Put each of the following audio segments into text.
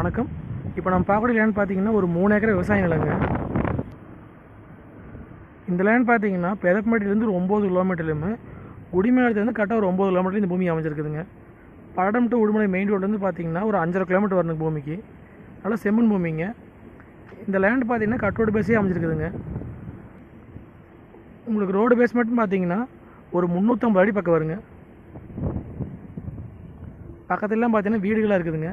வணக்கம். இப்போ நம்ம பார்க்கக்கூடிய லேண்ட் பார்த்தீங்கன்னா ஒரு மூணு ஏக்கர் விவசாய நிலங்க. இந்த லேண்ட் பார்த்தீங்கன்னா பெதப்பமேட்டிலேருந்து ஒரு ஒம்பது கிலோமீட்டர்லையுமே குடிமேலத்துலேருந்து கரெக்டாக ஒரு ஒம்பது கிலோமீட்டர் இந்த பூமி அமைஞ்சிருக்குதுங்க. படம் டு உடுமலை மெயின் ரோட்லேருந்து பார்த்தீங்கன்னா ஒரு அஞ்சரை கிலோமீட்டர் வரணும் பூமிக்கு. நல்லா செம்மண் பூமிங்க. இந்த லேண்ட் பார்த்தீங்கன்னா கட்டோடு பேஸே அமைஞ்சிருக்குதுங்க. உங்களுக்கு ரோடு பேஸ் மட்டும் பார்த்தீங்கன்னா ஒரு முந்நூற்றம்பது அடி பக்கம் வருங்க. பக்கத்துலலாம் பார்த்தீங்கன்னா வீடுகளாக இருக்குதுங்க.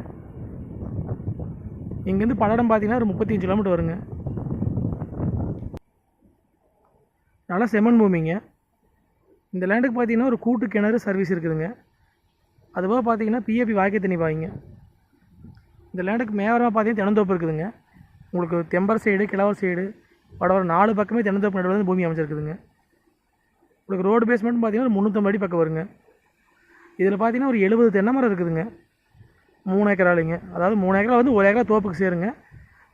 இங்கேருந்து பல்லடம் பார்த்தீங்கன்னா ஒரு முப்பத்தஞ்சு கிலோமீட்டர் வருங்க. நல்லா செமன் பூமிங்க. இந்த லேண்டுக்கு பார்த்தீங்கன்னா ஒரு கூட்டு கிணறு சர்வீஸ் இருக்குதுங்க. அதுபோக பார்த்தீங்கன்னா பிஏபி வாய்க்க தண்ணி பாய்ங்க இந்த லேண்டுக்கு மேவரமாக பார்த்தீங்கன்னா தினந்தோப்பு இருக்குதுங்க. உங்களுக்கு தெம்பர் சைடு கிழவர் சைடு வடவர நாலு பக்கமே தென்னந்தோப்பு நடுவில் வந்து பூமி அமைச்சிருக்குதுங்க உங்களுக்கு ரோடு பேஸ்மெண்ட் பார்த்தீங்கன்னா ஒரு முந்நூற்றம்பது அடி பக்கம் வருங்க. இதில் பார்த்தீங்கன்னா ஒரு எழுபது தென்னை மரம் இருக்குதுங்க. மூணு ஏக்கர் அதாவது மூணு ஏக்கரா வந்து ஒரு ஏக்கரா தோப்புக்கு சேருங்க.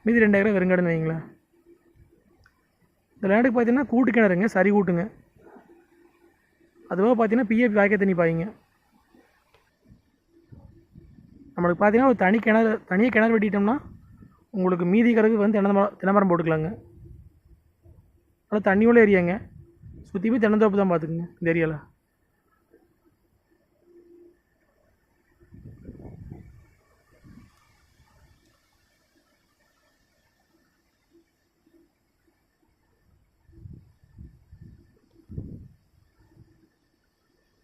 மீதி ரெண்டு ஏக்கரா வெறுங்கடன்னு வைங்களேன். இந்த லேண்டுக்கு பார்த்தீங்கன்னா கூட்டு கிணறுங்க சரி கூட்டுங்க. அதுபோக பார்த்தீங்கன்னா பிஏபி வாய்க்க தண்ணி பாய்ங்க. நம்மளுக்கு பார்த்தீங்கன்னா ஒரு தனி கிணறு தனியாக கிணறு வெட்டிட்டோம்னா உங்களுக்கு மீதி கிடக்கு வந்து தினமரம் தினமரம் போட்டுக்கலாங்க. நல்லா தண்ணியோட ஏரியாங்க. ஏரியாங்க சுற்றியுமே தென்னந்தோப்பு தான் பார்த்துக்குங்க இந்த ஏரியாவில்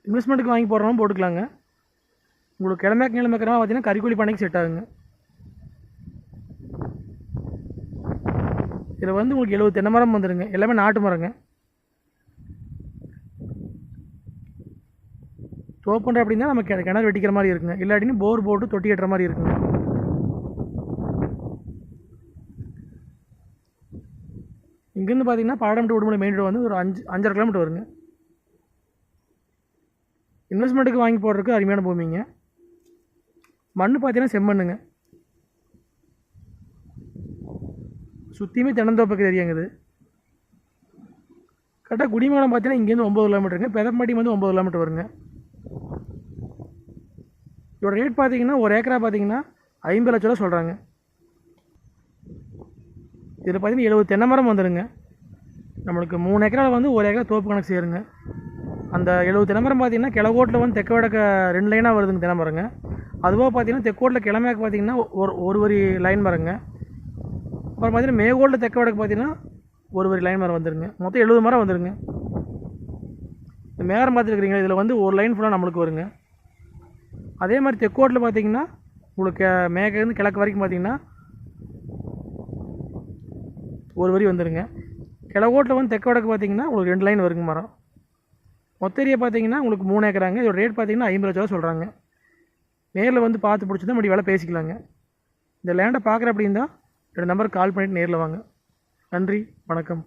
இன்வெஸ்ட்மெண்ட்டுக்கு வாங்கி போடுறோம் போட்டுக்கலாங்க. உங்களுக்கு கிழமைக்கு கிழமைக்கிறமா பார்த்தீங்கன்னா கறிக்கோழி பண்ணைக்கு செட் ஆகுங்க. இதில் வந்து உங்களுக்கு எழுபது தென்னை மரம் வந்துடுங்க எல்லாமே நாட்டு மரங்க. தோப்புன்ற அப்படின்னா நம்ம கி- கிணறு வெட்டிக்கிற மாதிரி இருக்குங்க. இல்லாட்டின்னு போர் போட்டு தொட்டி கட்டுற மாதிரி இருக்குங்க. இங்கேருந்து பார்த்தீங்கன்னா பாடம் டு உடுமலை மெயின் ரோடு வந்து ஒரு அஞ்சு அஞ்சரை கிலோமீட்டர் வருங்க. இன்வெஸ்ட்மெண்ட்டுக்கு வாங்கி போடுறதுக்கு அருமையான பூமிங்க. மண் பார்த்தீங்கன்னா செம்மண்ணுங்க. சுற்றியுமே தென்னந்தோப்புக்கு தெரியுங்குது கரெக்டாக குடிமங்கலம் பார்த்தீங்கன்னா இங்கேருந்து ஒம்பது கிலோமீட்டருங்க. பெதப்பட்டி வந்து ஒம்பது கிலோமீட்டர் வருங்க. இதோட ரேட் பார்த்தீங்கன்னா ஒரு ஏக்கரா பார்த்தீங்கன்னா ஐம்பது லட்ச ரூபா சொல்கிறாங்க இதில் பார்த்தீங்கன்னா எழுபது தென்னை மரம் வந்துடுங்க நம்மளுக்கு மூணு ஏக்கராவில் வந்து ஒரு ஏக்கரா தோப்பு கணக்கு சேருங்க அந்த எழுபது தினமரம் பார்த்தீங்கன்னா கிழக்கோட்டில் வந்து தெக்க வடக்க ரெண்டு லைனாக வருதுங்க தினமரங்க அதுவாக பார்த்தீங்கன்னா தெக்கோட்டில் கிழமையாக்கு பார்த்தீங்கன்னா ஒரு ஒரு வரி லைன் மரங்க. அப்புறம் பார்த்தீங்கன்னா மேகோட்டில் தெக்க வடக்கு பார்த்தீங்கன்னா ஒரு வரி லைன் மரம் வந்துருங்க. மொத்தம் எழுபது மரம் வந்துருங்க. இந்த மேரம் பார்த்துருக்குறீங்க இதில் வந்து ஒரு லைன் ஃபுல்லாக நம்மளுக்கு வருங்க. அதே மாதிரி தெக்கோட்டில் பார்த்தீங்கன்னா உங்களுக்கு மேகிலேருந்து கிழக்கு வரைக்கும் பார்த்தீங்கன்னா ஒரு வரி வந்துருங்க. கிழக்கோட்டில் வந்து தெக்க வடக்கு பார்த்தீங்கன்னா உங்களுக்கு ரெண்டு லைன் வருங்க மரம். மொத்தரியை பார்த்தீங்கன்னா உங்களுக்கு மூணு ஏக்கராங்க. இதோட ரேட் பார்த்தீங்கன்னா ஐம்பது லட்ச ரூபா சொல்கிறாங்க நேரில் வந்து பார்த்து பிடிச்சதா முடி வேலை பேசிக்கலாங்க. இந்த லேண்டை பார்க்குற அப்படின்னா என்னோடய நம்பருக்கு கால் பண்ணிவிட்டு நேரில் வாங்க. நன்றி வணக்கம்.